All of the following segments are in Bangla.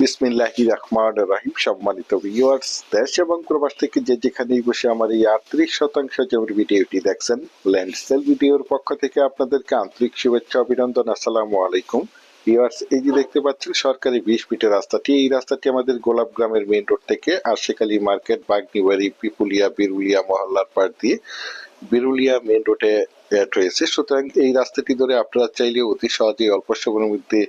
বিসমিল্লাহি রহমান রাহিম। সম্মানিত ভিউয়ার্স দেশ এবং প্রবাস থেকে যে যেখানেই বসে আমার এই আটত্রিশ শতাংশ জমির ভিডিওটি দেখছেন ল্যান্ড সেল ভিডিওর পক্ষ থেকে আপনাদেরকে আন্তরিক শুভেচ্ছা, অভিনন্দন, আসসালামু আলাইকুম। ভিউয়ার্স এই যে দেখতে পাচ্ছেন, সরকারি বিশ ফিটের রাস্তাটি। এই রাস্তাটি আমাদের গোলাপ গ্রামের মেইন রোড থেকে আশেখালী মার্কেট বাগনিবাড়ি, পিপুলিয়া, বিরুলিয়া, মহল্লার পাড় দিয়ে বিরুলিয়া মেইন রোডে রয়েছে সুতরাং এই রাস্তাটি ধরে আপনারা চাইলে অতি সহজেই অল্প সময়ের মধ্যে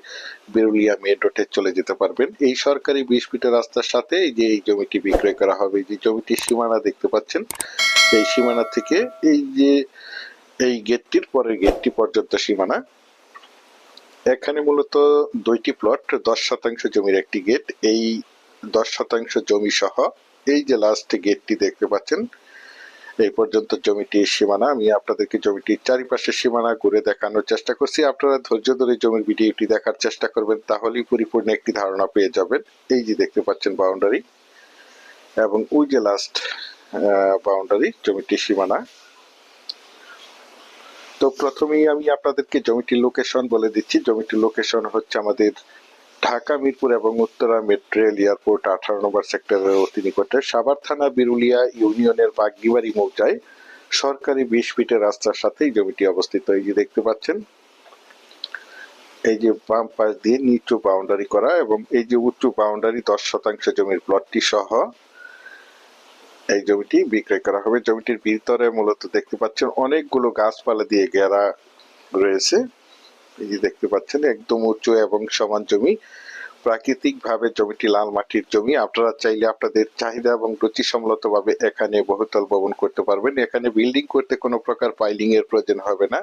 বেরুলিয়া মেন রোডে চলে যেতে পারবেন। এই সরকারি বিশ ফিটের রাস্তার সাথে যে এই জমিটি বিক্রয় করা হবে, যে জমিটির সীমানা দেখতে পাচ্ছেন, এই সীমানা থেকে এই যে এই গেটটির পরের গেটটি পর্যন্ত সীমানা। এখানে মূলত দুইটি প্লট দশ শতাংশ জমির একটি গেট এই দশ শতাংশ জমি সহ এই যে লাস্ট গেটটি দেখতে পাচ্ছেন এই পর্যন্ত জমিটির সীমানা, আমি আপনাদেরকে জমিটির চারিপাশের সীমানা ঘুরে দেখানোর চেষ্টা করছি। আপনারা ধৈর্য ধরে জমির ভিডিওটি দেখার চেষ্টা করবেন, তাহলেই পরিপূর্ণ একটি ধারণা পেয়ে যাবেন। এই যে দেখতে পাচ্ছেন বাউন্ডারি এবং ওই যে লাস্ট বাউন্ডারি জমিটির সীমানা। তো প্রথমেই আমি আপনাদেরকে জমিটির লোকেশন বলে দিচ্ছি। জমিটির লোকেশন হচ্ছে আমাদের ঢাকা, মিরপুর এবং উত্তরা মেট্রো রেল এয়ারপোর্ট আঠারো নম্বর সেক্টরের অতি নিকটে সাভার থানা, বিরুলিয়া ইউনিয়নের বাগদিবাড়ি মৌজায় সরকারি বিশ ফিটের রাস্তার সাথেই জমিটি অবস্থিত। এই যে দেখতে পাচ্ছেন, এই যে বাম পাশ দিয়ে নিচু বাউন্ডারি করা এবং এই যে উঁচু বাউন্ডারি দশ শতাংশ জমির প্লটটি সহ এই জমিটি বিক্রয় করা হবে। জমিটির ভিতরে মূলত দেখতে পাচ্ছেন, অনেকগুলো গাছপালা দিয়ে ঘেরা রয়েছে। এই যে দেখতে পাচ্ছেন, একদম উঁচু এবং সমান জমি। প্রাকৃতিক ভাবে জমিটি লাল মাটির জমি। আপনারা চাইলে আপনাদের চাহিদা এবং রুচি সম্মত ভাবে এখানে বহুতল ভবন করতে পারবেন। এখানে বিল্ডিং করতে কোনো প্রকার পাইলিং এর প্রয়োজন হবে না।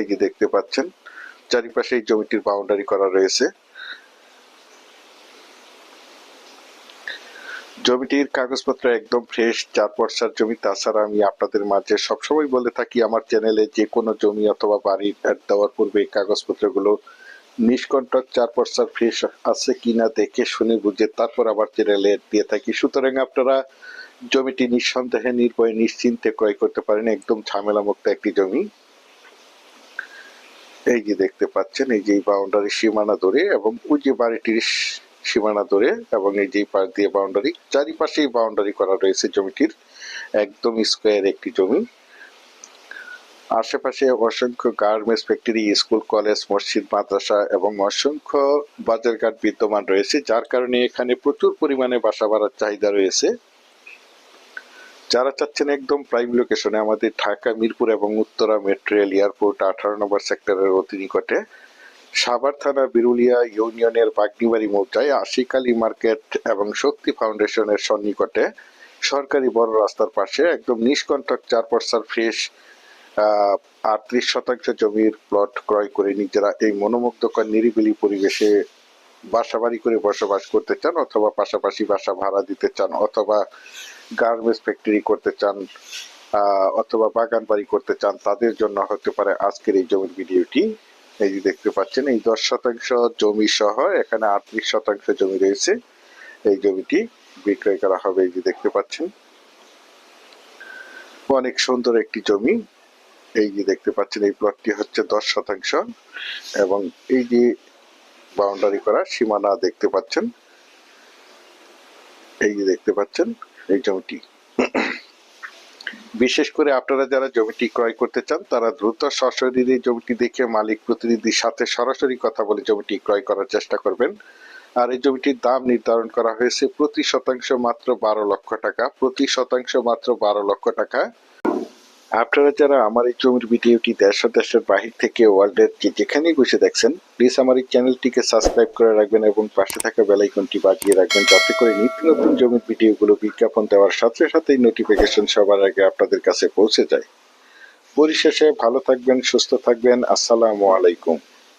এই যে দেখতে পাচ্ছেন, চারিপাশে এই জমিটির বাউন্ডারি করা রয়েছে। জমিটির কাগজপত্র একদম ফ্রেশ চার পর্সার জমি, তাছাড়া আমি আপনাদের মাঝে সবসময় বলে থাকি, আমার চ্যানেলে যে কোনো জমি অথবা অ্যাড দেওয়ার পূর্বে কাগজপত্রগুলো নিষ্কণ্টক চার পর্সার ফ্রেশ আছে কিনা দেখে শুনে বুঝে তারপর আবার চ্যানেলে দিয়ে থাকি। সুতরাং আপনারা জমিটি নিঃসন্দেহে, নির্ভয়ে, নিশ্চিন্তে ক্রয় করতে পারেন। একদম ঝামেলা মুক্ত একটি জমি। এই যে দেখতে পাচ্ছেন, এই যে বাউন্ডারি সীমানা ধরে এবং ওই যে বাড়িটির সীমানা ধরে এবং এই যে পাশ দিয়ে বাউন্ডারি চারিপাশেই বাউন্ডারি করা রয়েছে জমিটির, একদম স্কোয়ার একটি জমি। আশেপাশে অসংখ্য গার্মেন্টস ফ্যাক্টরি স্কুল কলেজ মসজিদ, মাদ্রাসা এবং অসংখ্য বাজারঘাট বিদ্যমান রয়েছে, যার কারণে এখানে প্রচুর পরিমাণে বাসা বাড়ার চাহিদা রয়েছে। যারা চাচ্ছেন একদম প্রাইম লোকেশনে আমাদের ঢাকা, মিরপুর এবং উত্তরা মেট্রো রেল এয়ারপোর্ট আঠারো নম্বর সেক্টরের অতি নিকটে। সাভার থানা বিরুলিয়া ইউনিয়নের বাগনিবাড়ি মৌজায় আশিকালী মার্কেট এবং শক্তি ফাউন্ডেশনের সন্নিকটে সরকারি বড় রাস্তার পাশে একদম নিষ্কণ্টক চার পর্সার ফ্রেশ আটত্রিশ শতাংশ জমির প্লট ক্রয় করে নিজেরা এই মনোমুগ্ধকর নিরিবিলি পরিবেশে বাসা বাড়ি করে বসবাস করতে চান অথবা পাশাপাশি বাসা ভাড়া দিতে চান অথবা গার্মেন্টস ফ্যাক্টরি করতে চান অথবা বাগান বাড়ি করতে চান, তাদের জন্য হতে পারে আজকের এই জমির ভিডিওটি। এই যে দেখতে পাচ্ছেন, এই দশ শতাংশ জমি সহ এখানে আটত্রিশ শতাংশ জমি রয়েছে। এই জমিটি বিক্রয় করা হবে, এই যে দেখতে পাচ্ছেন। অনেক সুন্দর একটি জমি। এই যে দেখতে পাচ্ছেন, এই প্লটটি হচ্ছে দশ শতাংশ এবং এই যে বাউন্ডারি করা সীমানা দেখতে পাচ্ছেন। এই যে দেখতে পাচ্ছেন, এই জমিটি। বিশেষ করে আপনারা যারা জমিটি ক্রয় করতে চান, তারা দ্রুত সশরীরে জমিটি দেখে মালিক প্রতিনিধির সাথে সরাসরি কথা বলে জমিটি ক্রয় করার চেষ্টা করবেন। আর এই জমিটির দাম নির্ধারণ করা হয়েছে প্রতি শতাংশ মাত্র বারো লক্ষ টাকা, প্রতি শতাংশ মাত্র বারো লক্ষ টাকা। আপনারা যারা আমার এই জমির ভিডিওটি দেশ দেশের বাহির থেকে ওয়ার্ল্ডের যে যেখানেই বসে দেখছেন প্লিজ আমার এই চ্যানেলটিকে সাবস্ক্রাইব করে রাখবেন এবং পাশে থাকা বেলাইকনটি বাজিয়ে রাখবেন যাতে করে নিত্য নতুন জমির ভিডিওগুলো বিজ্ঞাপন দেওয়ার সাথে সাথেই নোটিফিকেশন সবার আগে আপনাদের কাছে পৌঁছে যায়। পরিশেষে ভালো থাকবেন, সুস্থ থাকবেন, আসসালামু আলাইকুম।